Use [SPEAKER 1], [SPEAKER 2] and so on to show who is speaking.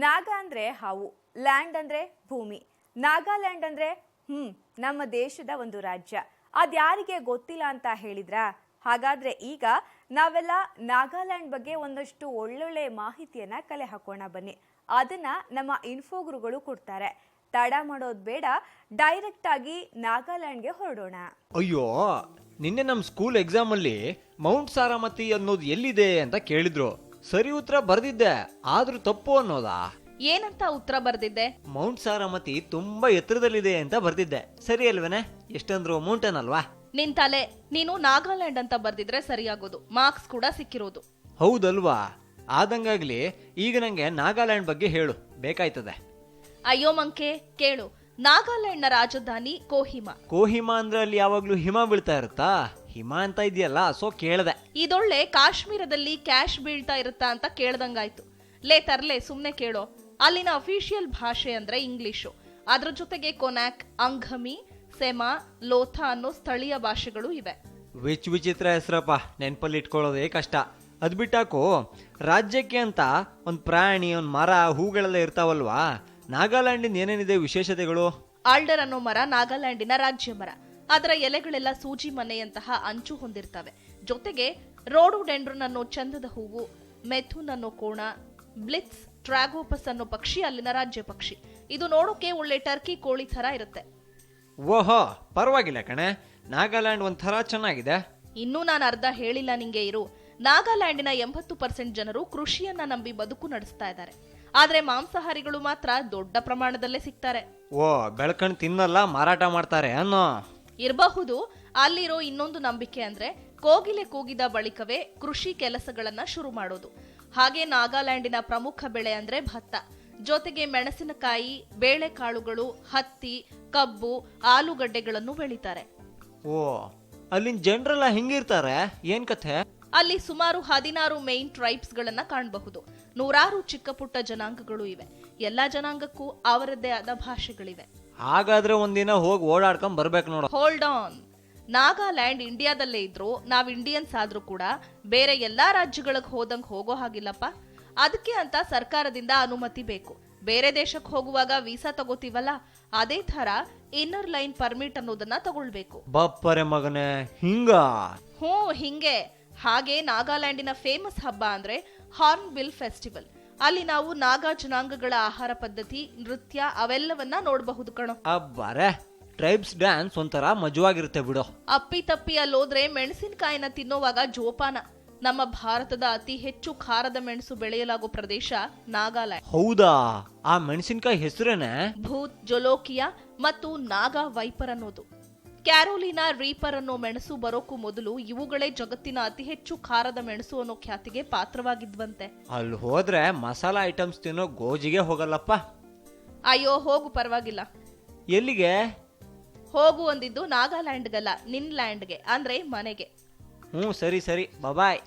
[SPEAKER 1] ನಾಗ ಅಂದರೆ ಹಾವು, ಲ್ಯಾಂಡ್ ಅಂದ್ರೆ ಭೂಮಿ. ನಾಗಾಲ್ಯಾಂಡ್ ಅಂದ್ರೆ, ಹ್ಮ್, ನಮ್ಮ ದೇಶದ ಒಂದು ರಾಜ್ಯ. ಅದ್ಯಾರಿಗೆ ಗೊತ್ತಿಲ್ಲ ಅಂತ ಹೇಳಿದ್ರಾ? ಹಾಗಾದ್ರೆ ಈಗ ನಾವೆಲ್ಲ ನಾಗಾಲ್ಯಾಂಡ್ ಬಗ್ಗೆ ಒಂದಷ್ಟು ಒಳ್ಳೊಳ್ಳೆ ಮಾಹಿತಿಯನ್ನ ಕಲೆ ಹಾಕೋಣ ಬನ್ನಿ. ಅದನ್ನ ನಮ್ಮ ಇನ್ಫೋಗ್ರುಗಳು ಕೊಡ್ತಾರೆ. ತಡ ಮಾಡೋದು ಬೇಡ ಡೈರೆಕ್ಟ್ ಆಗಿ ನಾಗಾಲ್ಯಾಂಡ್ಗೆ ಹೊರಡೋಣ.
[SPEAKER 2] ಅಯ್ಯೋ, ನಿನ್ನೆ ನಮ್ಮ ಸ್ಕೂಲ್ ಎಕ್ಸಾಮ್ ಅಲ್ಲಿ ಮೌಂಟ್ ಸಾರಾಮತಿ ಅನ್ನೋದು ಎಲ್ಲಿದೆ ಅಂತ ಕೇಳಿದ್ರು. ಸರಿ ಉತ್ತರ ಬರ್ದಿದ್ದೆ ಆದ್ರೂ ತಪ್ಪು ಅನ್ನೋದಾ?
[SPEAKER 3] ಏನಂತ ಉತ್ತರ ಬರ್ದಿದ್ದೆ?
[SPEAKER 2] ಮೌಂಟ್ ಸಾರಾಮತಿ ತುಂಬಾ ಎತ್ತರದಲ್ಲಿದೆ ಅಂತ ಬರ್ದಿದ್ದೆ. ಸರಿ ಅಲ್ವೇನೆ? ಎಷ್ಟಂದ್ರು ಮೌಂಟನ್ ಅಲ್ವಾ?
[SPEAKER 3] ನಿನ್ ತಲೆ ನೀನು ನಾಗಾಲ್ಯಾಂಡ್ ಅಂತ ಬರ್ದಿದ್ರೆ ಸರಿಯಾಗೋದು. ಮಾರ್ಕ್ಸ್ ಕೂಡ ಸಿಕ್ಕಿರೋದು.
[SPEAKER 2] ಹೌದಲ್ವಾ? ಆದಂಗಾಗ್ಲಿ ಈಗ ನಂಗೆ ನಾಗಾಲ್ಯಾಂಡ್ ಬಗ್ಗೆ ಹೇಳು. ಬೇಕಾಯ್ತದೆ.
[SPEAKER 3] ಅಯ್ಯೋ ಮಂಕೆ ಕೇಳು. ನಾಗಾಲ್ಯಾಂಡ್ನ ರಾಜಧಾನಿ ಕೋಹಿಮಾ.
[SPEAKER 2] ಕೋಹಿಮಾ ಅಂದ್ರೆ ಅಲ್ಲಿ ಯಾವಾಗ್ಲೂ ಹಿಮ ಬೀಳ್ತಾ ಇರುತ್ತಾ? ಹಿಮ ಅಂತ ಇದೆಯಲ್ಲ ಸೊ ಕೇಳ್ದೆ.
[SPEAKER 3] ಇದೊಳ್ಳೆ ಕಾಶ್ಮೀರದಲ್ಲಿ ಕ್ಯಾಶ್ ಬೀಳ್ತಾ ಇರುತ್ತಾ ಅಂತ ಕೇಳ್ದಂಗಾಯ್ತು. ಲೇ ತರ್ಲೆ ಸುಮ್ನೆ ಕೇಳೋ. ಅಲ್ಲಿನ ಅಫಿಷಿಯಲ್ ಭಾಷೆ ಅಂದ್ರೆ ಇಂಗ್ಲಿಷು. ಅದ್ರ ಜೊತೆಗೆ ಕೊನಾಕ್ ಅಂಘಮಿ ಸೆಮಾ ಲೋಥಾ ಅನ್ನೋ ಸ್ಥಳೀಯ ಭಾಷೆಗಳು ಇವೆ.
[SPEAKER 2] ವಿಚ್ ವಿಚಿತ್ರ ಹೆಸರಪ್ಪ ನೆನ್ಪಲ್ಲಿ ಇಟ್ಕೊಳ್ಳೋದೇ ಕಷ್ಟ. ಅದ್ ಬಿಟ್ಟಾಕು ರಾಜ್ಯಕ್ಕೆ ಅಂತ ಒಂದ್ ಪ್ರಾಣಿ ಒಂದ್ ಮರ ಹೂಗಳೆಲ್ಲ ಇರ್ತಾವಲ್ವಾ? ನಾಗಾಲ್ಯಾಂಡಿನ ಏನೇನಿದೆ ವಿಶೇಷತೆಗಳು?
[SPEAKER 3] ಆಲ್ಡರ್ ಅನ್ನೋ ಮರ ನಾಗಾಲ್ಯಾಂಡಿನ ರಾಜ್ಯ ಮರ. ಅದರ ಎಲೆಗಳೆಲ್ಲ ಸೂಜಿ ಮನೆಯಂತಹ ಅಂಚು ಹೊಂದಿರ್ತವೆ. ಜೊತೆಗೆ ರೋಡು ಅನ್ನೋ ಚಂದದ ಹೂವು ಮೆಥುನ್ ಅನ್ನೋ ಕೋಣ ಬ್ಲಿತ್ಸ್ ಟ್ರಾಗೋಪಸ್ ಅನ್ನೋ ಪಕ್ಷಿ ಅಲ್ಲಿನ ರಾಜ್ಯ ಪಕ್ಷಿ. ಇದು ನೋಡೋಕೆ ಒಳ್ಳೆ ಟರ್ಕಿ ಕೋಳಿ ತರ ಇರುತ್ತೆ.
[SPEAKER 2] ಓಹೋ ಪರವಾಗಿಲ್ಲ ಕಣೆ. ನಾಗಾಲ್ಯಾಂಡ್ ಒಂಥರ ಚೆನ್ನಾಗಿದೆ.
[SPEAKER 3] ಇನ್ನೂ ನಾನು ಅರ್ಧ ಹೇಳಿಲ್ಲ ನಿಂಗೆ ಇರು. ನಾಗಾಲ್ಯಾಂಡಿನ ಎಂಬತ್ತು ಪರ್ಸೆಂಟ್ ಜನರು ಕೃಷಿಯನ್ನ ನಂಬಿ ಬದುಕು ನಡೆಸ್ತಾ ಇದ್ದಾರೆ. ಆದ್ರೆ ಮಾಂಸಾಹಾರಿಗಳು ಮಾತ್ರ ದೊಡ್ಡ ಪ್ರಮಾಣದಲ್ಲೇ ಸಿಗ್ತಾರೆ.
[SPEAKER 2] ಓ ಬೆಳ್ಕಂಡ್ ತಿನ್ನಲ್ಲ ಮಾರಾಟ ಮಾಡ್ತಾರೆ ಅನ್ನೋ
[SPEAKER 3] ಇರಬಹುದು. ಅಲ್ಲಿರೋ ಇನ್ನೊಂದು ನಂಬಿಕೆ ಅಂದ್ರೆ ಕೋಗಿಲೆ ಕೂಗಿದ ಬಳಿಕವೇ ಕೃಷಿ ಕೆಲಸಗಳನ್ನ ಶುರು ಮಾಡೋದು. ಹಾಗೆ ನಾಗಾಲ್ಯಾಂಡಿನ ಪ್ರಮುಖ ಬೆಳೆ ಅಂದ್ರೆ ಭತ್ತ. ಜೊತೆಗೆ ಮೆಣಸಿನಕಾಯಿ ಬೇಳೆಕಾಳುಗಳು ಹತ್ತಿ ಕಬ್ಬು ಆಲೂಗಡ್ಡೆಗಳನ್ನು ಬೆಳೀತಾರೆ.
[SPEAKER 2] ಓ ಅಲ್ಲಿನ ಜನರೆಲ್ಲ ಹೆಂಗಿರ್ತಾರೆ? ಏನ್ ಕಥೆ?
[SPEAKER 3] ಅಲ್ಲಿ ಸುಮಾರು ಹದಿನಾರು ಮೇನ್ ಟ್ರೈಬ್ಸ್ ಗಳನ್ನ ಕಾಣಬಹುದು. ನೂರಾರು ಚಿಕ್ಕ ಪುಟ್ಟ ಜನಾಂಗಗಳು ಇವೆ. ಎಲ್ಲಾ ಜನಾಂಗಕ್ಕೂ ಅವರದ್ದೇ ಆದ ಭಾಷೆಗಳಿವೆ.
[SPEAKER 2] ಹಾಗಾದ್ರೆ ಒಂದಿನ ಹೋಗಿ ಓಡಾಡ್ಕೊಂಡ್ ಬರ್ಬೇಕು ನೋಡು.
[SPEAKER 3] ಹೋಲ್ಡ್ ಆನ್ ನಾಗಾಲ್ಯಾಂಡ್ ಇಂಡಿಯಾದಲ್ಲೇ ಇದ್ರು ನಾವ್ ಇಂಡಿಯನ್ಸ್ ಆದ್ರೂ ಕೂಡ ಬೇರೆ ಎಲ್ಲಾ ರಾಜ್ಯಗಳಿಗೆ ಹೋದಂಗ್ ಹೋಗೋ ಹಾಗಿಲ್ಲಪ್ಪ. ಅದಕ್ಕೆ ಅಂತ ಸರ್ಕಾರದಿಂದ ಅನುಮತಿ ಬೇಕು. ಬೇರೆ ದೇಶಕ್ಕೆ ಹೋಗುವಾಗ ವೀಸಾ ತಗೋತೀವಲ್ಲ ಅದೇ ತರ ಇನ್ನರ್ ಲೈನ್ ಪರ್ಮಿಟ್ ಅನ್ನೋದನ್ನ ತಗೊಳ್ಬೇಕು.
[SPEAKER 2] ಬಪ್ಪರೆ ಮಗನೇ ಹಿಂಗ?
[SPEAKER 3] ಹ್ಞೂ ಹಿಂಗೆ. ಹಾಗೆ ನಾಗಾಲ್ಯಾಂಡಿನ ಫೇಮಸ್ ಹಬ್ಬ ಅಂದ್ರೆ ಹಾರ್ನ್ ಬಿಲ್ ಫೆಸ್ಟಿವಲ್ ಅಲ್ಲಿ ನಾವು ನಾಗಾ ಜನಾಂಗಗಳ ಆಹಾರ ಪದ್ಧತಿ ನೃತ್ಯ ಅವೆಲ್ಲವನ್ನ ನೋಡಬಹುದು ಕಣೋ.
[SPEAKER 2] ಅಬ್ಬಾರೆ ಟ್ರೈಬ್ಸ್ ಡ್ಯಾನ್ಸ್ ಒಂಥರ ಮಜವಾಗಿರುತ್ತೆ ಬಿಡು.
[SPEAKER 3] ಅಪ್ಪಿ ತಪ್ಪಿ ಅಲ್ಲೋದ್ರೆ ಮೆಣಸಿನಕಾಯಿನ ತಿನ್ನೋವಾಗ ಜೋಪಾನ. ನಮ್ಮ ಭಾರತದ ಅತಿ ಹೆಚ್ಚು ಖಾರದ ಮೆಣಸು ಬೆಳೆಯಲಾಗೋ ಪ್ರದೇಶ ನಾಗಾಲ್ಯಾಂಡ್.
[SPEAKER 2] ಹೌದಾ? ಆ ಮೆಣಸಿನಕಾಯಿ ಹೆಸರೇನೆ?
[SPEAKER 3] ಭೂತ್ ಜೊಲೋಕಿಯಾ ಮತ್ತು ನಾಗಾ ವೈಪರ್ ಅನ್ನೋದು. ಕ್ಯಾರೋಲಿನಾ ರೀಪರ್ ಅನ್ನೋ ಮೆಣಸು ಬರೋಕ್ಕೂ ಮೊದಲು ಇವುಗಳೇ ಜಗತ್ತಿನ ಅತಿ ಹೆಚ್ಚು ಖಾರದ ಮೆಣಸು ಅನ್ನೋ ಖ್ಯಾತಿಗೆ ಪಾತ್ರವಾಗಿದ್ವಂತೆ.
[SPEAKER 2] ಅಲ್ಲಿ ಹೋದ್ರೆ ಮಸಾಲಾ ಐಟಮ್ಸ್ ತಿನ್ನೋ ಗೋಜಿಗೆ ಹೋಗಲ್ಲಪ್ಪ.
[SPEAKER 3] ಅಯ್ಯೋ ಹೋಗು ಪರವಾಗಿಲ್ಲ.
[SPEAKER 2] ಎಲ್ಲಿಗೆ?
[SPEAKER 3] ಹೋಗು ಅಂದಿದ್ದು ನಾಗಾಲ್ಯಾಂಡ್ಗಲ್ಲ ನಿನ್ ಲ್ಯಾಂಡ್ಗೆ ಅಂದ್ರೆ ಮನೆಗೆ.
[SPEAKER 2] ಹ್ಞೂ ಸರಿ ಸರಿ ಬಾಯ್